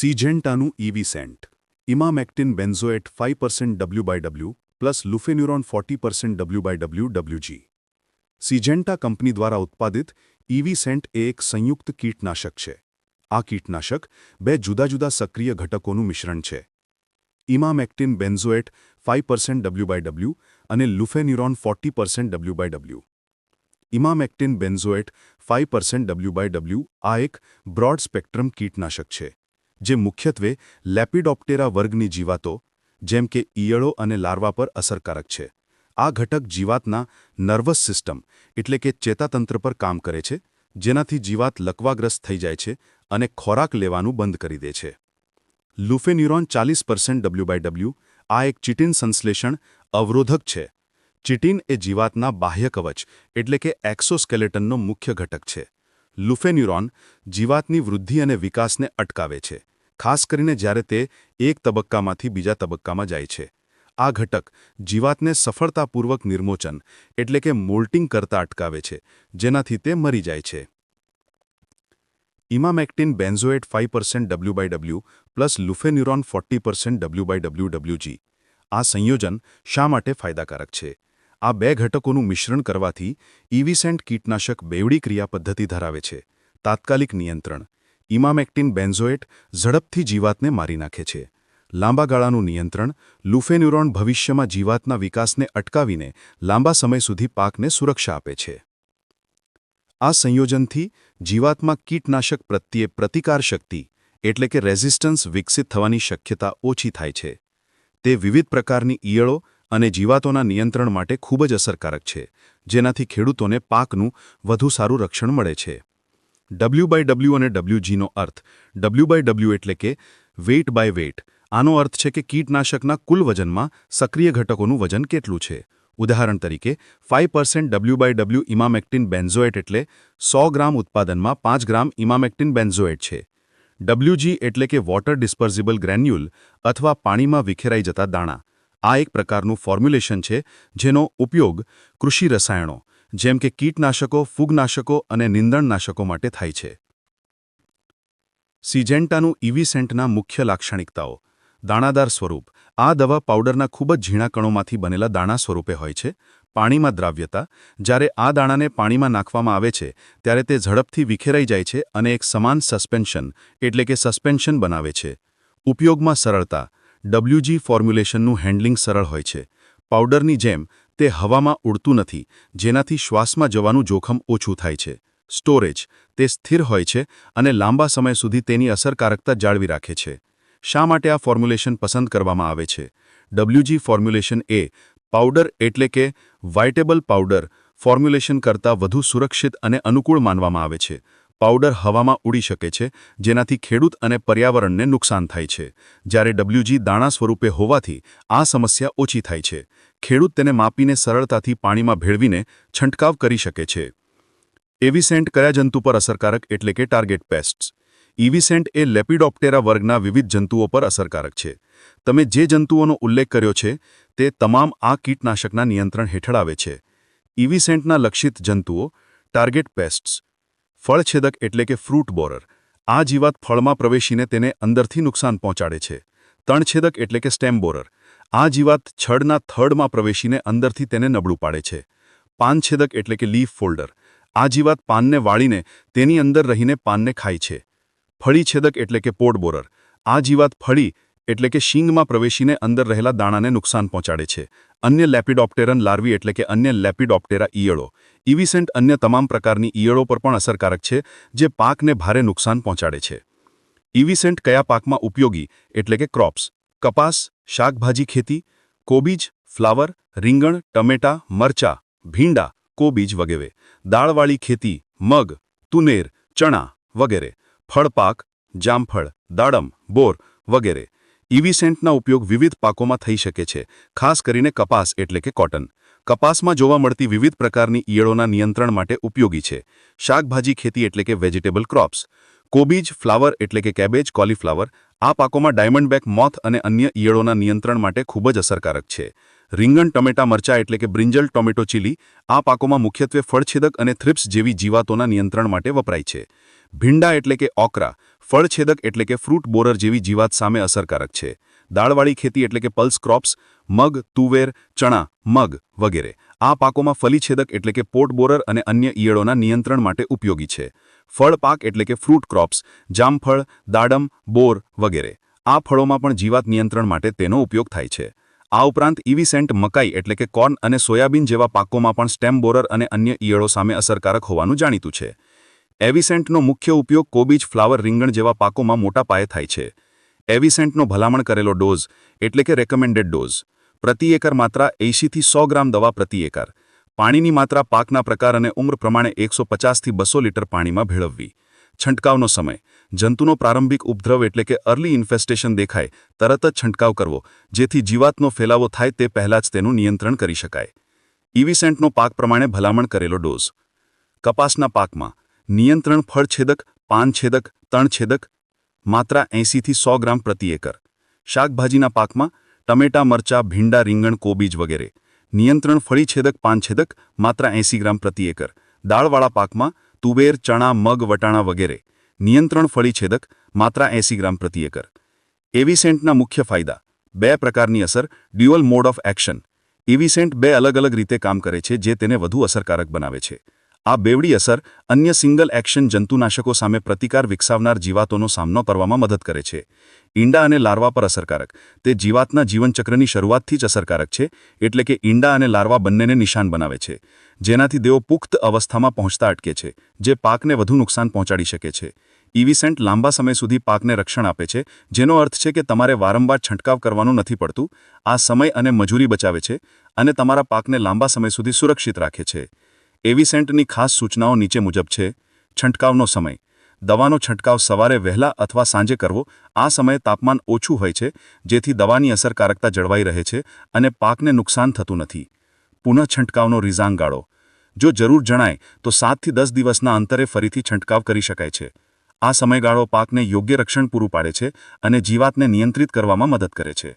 સિજેન્ટાનું Eviscent emamectin benzoate five percent W by W plus lufenuron forty percent W by W W G Syngenta company દ્વારા ઉત્પાદિત EV Saint એ એક સંયુક્ત કીટનાશક છે આ કીટનાશક બે જુદા જુદા સક્રિય ઘટકોનું મિશ્રણ છે emamectin benzoate five percent W by W અને lufenuron forty percent W by W emamectin benzoate five percent W by W આ એક બ્રોડ સ્પેક્ટ્રમ કીટનાશક છે જે મુખ્યત્વે લેપિડોપ્ટેરા વર્ગની જીવાતો, જેમ કે ઈયળો અને લાર્વા પર અસરકારક છે. આ ઘટક જીવાતના નર્વસ સિસ્ટમ, એટલે કે ચેતાતંત્ર પર કામ કરે છે, જેનાથી જીવાત લકવાગ્રસ્ત થઈ જાય છે અને ખોરાક લેવાનું બંધ કરી દે છે. લુફેન્યુરોન ચાલીસ પર્સન્ટ ડબલ્યુ આ એક ચિટિન સંશ્લેષણ અવરોધક છે. ચિટિન એ જીવાતના બાહ્ય કવચ, એટલે કે એક્સોસ્કેલેટનનો મુખ્ય ઘટક છે. લુફેન્યુરોન જીવાતની વૃદ્ધિ અને વિકાસને અટકાવે છે. ખાસ કરીને જ્યારે તે એક તબક્કામાંથી બીજા તબક્કામાં જાય છે. આ ઘટક જીવાતને સફળતાપૂર્વક નિર્મોચન, એટલે કે મોલ્ટિંગ કરતા અટકાવે છે, જેનાથી તે મરી જાય છે. Emamectin benzoate five percent W by W plus lufenuron forty percent W by W W G આ સંયોજન શા માટે ફાયદાકારક છે? આ બે ઘટકોનું મિશ્રણ કરવાથી ઇવીસેન્ટ કીટનાશક બેવડી ક્રિયા પદ્ધતિ ધરાવે છે. તાત્કાલિક નિયંત્રણ. ઇમામેક્ટિન બેન્ઝોએટ ઝડપથી જીવાતને મારી નાખે છે. લાંબા ગાળાનું નિયંત્રણ, લુફેન્યુરોન ભવિષ્યમાં જીવાતના વિકાસને અટકાવીને લાંબા સમય સુધી પાકને સુરક્ષા આપે છે. આ સંયોજનથી જીવાતમાં કીટનાશક પ્રત્યે પ્રતિકાર શક્તિ, એટલે કે રેઝિસ્ટન્સ વિકસિત થવાની શક્યતા ઓછી થાય છે. તે વિવિધ પ્રકારની ઈયળો અને જીવાતોના નિયંત્રણ માટે ખૂબ જ અસરકારક છે, જેનાથી ખેડૂતોને પાકનું વધુ સારું રક્ષણ મળે છે. ડબલ્યુ બાય ડબલ્યુ અને ડબલ્યુજીનો અર્થ. ડબલ્યુ બાય ડબલ્યુ એટલે કે વેઇટ બાય વેઇટ આનો અર્થ છે કે કીટનાશકના કુલ વજનમાં સક્રિય ઘટકોનું વજન કેટલું છે? ઉદાહરણ તરીકે five percent W by W emamectin benzoate એટલે સો ગ્રામ ઉત્પાદનમાં પાંચ ગ્રામ ઇમામેક્ટિન બેન્ઝોએટ છે. ડબલ્યુજી એટલે કે વોટર ડિસ્પર્ઝિબલ ગ્રેન્યુલ અથવા પાણીમાં વિખેરાઈ જતા દાણા. આ એક પ્રકારનું ફોર્મ્યુલેશન છે જેનો ઉપયોગ કૃષિ રસાયણો જેમ કે કીટનાશકો, ફૂગનાશકો અને નિંદણનાશકો માટે થાય છે. સિજેન્ટાનું ઇવીસેન્ટના મુખ્ય લાક્ષણિકતાઓ. દાણાદાર સ્વરૂપ. આ દવા પાવડરના ખૂબ જ ઝીણા કણોમાંથી બનેલા દાણા સ્વરૂપે હોય છે. પાણીમાં દ્રાવ્યતા. જ્યારે આ દાણાને પાણીમાં નાખવામાં આવે છે, ત્યારે તે ઝડપથી વિખેરાઈ જાય છે અને એક સમાન સસ્પેન્શન, એટલે કે સસ્પેન્શન બનાવે છે. ઉપયોગમાં સરળતા. ડબલ્યુજી ફોર્મ્યુલેશનનું હેન્ડલિંગ સરળ હોય છે. પાવડરની જેમ તે હવામાં ઉડતું નથી, જેનાથી શ્વાસમાં જવાનું જોખમ ઓછું થાય છે. સ્ટોરેજ, તે સ્થિર હોય છે અને લાંબા સમય સુધી તેની અસરકારકતા જાળવી રાખે છે. શા માટે આ ફોર્મ્યુલેશન પસંદ કરવામાં આવે છે? ડબલ્યુજી ફોર્મ્યુલેશન એ પાવડર એટલે કે વાઇટેબલ પાવડર ફોર્મ્યુલેશન કરતાં વધુ સુરક્ષિત અને અનુકૂળ માનવામાં આવે છે. પાવડર હવામાં ઉડી શકે છે, જેનાથી ખેડૂત અને પર્યાવરણને નુકસાન થાય છે. જ્યારે ડબલ્યુજી દાણા સ્વરૂપે હોવાથી આ સમસ્યા ઓછી થાય છે. ખેડૂત તેને માપીને સરળતાથી પાણીમાં ભેળવીને છંટકાવ કરી શકે છે. એવિસેન્ટ કયા જંતુ પર અસરકારક એટલે કે ટાર્ગેટ પેસ્ટ્સ. ઇવિસેન્ટ એ લેપિડોપ્ટેરા વર્ગના વિવિધ જંતુઓ પર અસરકારક છે. તમે જે જંતુઓનો ઉલ્લેખ કર્યો છે, તે તમામ આ કીટનાશકના નિયંત્રણ હેઠળ આવે છે. ઇવિસેન્ટના લક્ષિત જંતુઓ, ટાર્ગેટ પેસ્ટ્સ. ફળછેદક એટલે કે ફ્રૂટ બોરર. આ જીવાત ફળમાં પ્રવેશીને તેને અંદરથી નુકસાન પહોંચાડે છે. તણછેદક એટલે કે સ્ટેમ બોરર. આ જીવાત છડના થડમાં પ્રવેશીને અંદરથી તેને નબળું પાડે છે. પાનછેદક એટલે કે લીફ ફોલ્ડર. આ જીવાત પાનને વાળીને તેની અંદર રહીને પાનને ખાય છે. ફળીછેદક એટલે કે પોડ બોરર. આ જીવાત ફળી એટલે કે શીંગમાં પ્રવેશીને અંદર રહેલા દાણાને નુકસાન પહોંચાડે છે. અન્ય લેપિડોપ્ટેરન લાર્વી એટલે કે અન્ય લેપિડોપ્ટેરા ઈયળો. ઇવિસેન્ટ અન્ય તમામ પ્રકારની ઈયળો પર પણ અસરકારક છે, જે પાકને ભારે નુકસાન પહોંચાડે છે. ઇવિસેન્ટ કયા પાકમાં ઉપયોગી? એટલે કે ક્રોપ્સ. કપાસ, શાકભાજી ખેતી, કોબીજ, ફ્લાવર, રીંગણ, ટમેટા, મરચા, ભીંડા, કોબીજ વગેરે. દાળવાળી ખેતી, મગ, તુનેર, ચણા વગેરે. ફળપાક, જામફળ, દાડમ, બોર વગેરે. ઇવીસેન્ટના ઉપયોગ વિવિધ પાકોમાં થઈ શકે છે, ખાસ કરીને કપાસ એટલે કે કોટન. કપાસમાં જોવા મળતી વિવિધ પ્રકારની ઈયળોના નિયંત્રણ માટે ઉપયોગી છે. શાકભાજી ખેતી એટલે કે વેજીટેબલ ક્રોપ્સ. કોબીજ, ફ્લાવર એટલે કે કેબેજ, કોલીફ્લાવર આ પાકોમાં ડાયમંડબેક મોથ અને અન્ય ઈયળોના નિયંત્રણ માટે ખૂબ જ અસરકારક છે. રીંગણ, ટમેટા, મરચા એટલે કે બ્રિંજલ, ટોમેટો, ચીલી આ પાકોમાં મુખ્યત્વે ફળછેદક અને થ્રિપ્સ જેવી જીવાતોના નિયંત્રણ માટે વપરાય છે. ભીંડા એટલે કે ઓકરા, ફળછેદક એટલે કે ફ્રૂટ બોરર જેવી જીવાત સામે અસરકારક છે. દાળવાળી ખેતી એટલે કે પલ્સ ક્રોપ્સ, મગ, તુવેર, ચણા, મગ વગેરે આ પાકોમાં ફલીછેદક એટલે કે પોટ બોરર અને અન્ય ઈયળોના નિયંત્રણ માટે ઉપયોગી છે. ફળ પાક એટલે કે ફ્રૂટ ક્રોપ્સ, જામફળ, દાડમ, બોર વગેરે આ ફળોમાં પણ જીવાત નિયંત્રણ માટે તેનો ઉપયોગ થાય છે. આ ઉપરાંત ઇવીસેન્ટ મકાઈ એટલે કે કોર્ન અને સોયાબીન જેવા પાકોમાં પણ સ્ટેમ બોરર અને અન્ય ઈયળો સામે અસરકારક હોવાનું જાણીતું છે. એવિસેન્ટનો મુખ્ય ઉપયોગ કોબીજ ફ્લાવર રીંગણ જેવા પાકોમાં મોટા પાયે થાય છે. એવિસેન્ટનો ભલામણ કરેલો ડોઝ એટલે કે રેકમેન્ડેડ ડોઝ. પ્રતિ એકર માત્રા એંશીથી સો ગ્રામ દવા પ્રતિ એકર. પાણીની માત્રા પાકના પ્રકાર અને ઉમ્ર પ્રમાણે એકસો પચાસથી બસો લીટર પાણીમાં ભેળવવી. છંટકાવનો સમય. જંતુનો પ્રારંભિક ઉપદ્રવ એટલે કે અર્લી ઇન્ફેસ્ટેશન દેખાય, તરત જ છંટકાવ કરવો, જેથી જીવાતનો ફેલાવો થાય તે પહેલાં જ તેનું નિયંત્રણ કરી શકાય. ઇવિસેન્ટનો પાક પ્રમાણે ભલામણ કરેલો ડોઝ. કપાસના પાકમાં, નિયંત્રણ ફળછેદક, પાનછેદક, તણછેદક, માત્રા એંસીથી સો ગ્રામ પ્રતિ એકર. શાકભાજીના પાકમાં, ટમેટા, મરચા, ભીંડા, રીંગણ, કોબીજ વગેરે. નિયંત્રણ ફળીછેદક, પાનછેદક, માત્રા એંસી ગ્રામ પ્રતિ એકર. દાળવાળા પાકમાં તુવેર ચણા, મગ, વટાણા વગેરે. નિયંત્રણ ફળીછેદક માત્રા એંસી ગ્રામ પ્રતિ એકર. એવિસેન્ટના મુખ્ય ફાયદા. બે પ્રકારની અસર, dual mode of action. Eviscent બે અલગ અલગ રીતે કામ કરે છે જે તેને વધુ અસરકારક બનાવે છે. આ બેવડી અસર અન્ય સિંગલ એક્શન જંતુનાશકો સામે પ્રતિકાર વિકસાવનાર જીવાતોનો સામનો કરવામાં મદદ કરે છે. ઈંડા અને લાર્વા પર અસરકારક. તે જીવાતના જીવનચક્રની શરૂઆતથી જ અસરકારક છે, એટલે કે ઈંડા અને લાર્વા બંનેને નિશાન બનાવે છે, જેનાથી તેઓ પુખ્ત અવસ્થામાં પહોંચતા અટકે છે, જે પાકને વધુ નુકસાન પહોંચાડી શકે છે. ઇવિસેન્ટ લાંબા સમય સુધી પાકને રક્ષણ આપે છે, જેનો અર્થ છે કે તમારે વારંવાર છંટકાવ કરવાનું નથી પડતું, આ સમય અને મજૂરી બચાવે છે, અને તમારા પાકને લાંબા સમય સુધી સુરક્ષિત રાખે છે. એવિસેન્ટની ખાસ સૂચનાઓ નીચે મુજબ છે. છંટકાવનો સમય. દવાનો છંટકાવ સવારે વહેલા અથવા સાંજે કરવો. આ સમયે તાપમાન ઓછું હોય છે, જેથી દવાની અસરકારકતા જળવાઈ રહે છે અને પાકને નુકસાન થતું નથી. પુનઃ છંટકાવનો રિઝાંગ ગાળો જો જરૂર જણાય, તો સાતથી દસ દિવસના અંતરે ફરીથી છંટકાવ કરી શકાય છે. આ સમયગાળો પાકને યોગ્ય રક્ષણ પૂરું પાડે છે અને જીવાતને નિયંત્રિત કરવામાં મદદ કરે છે.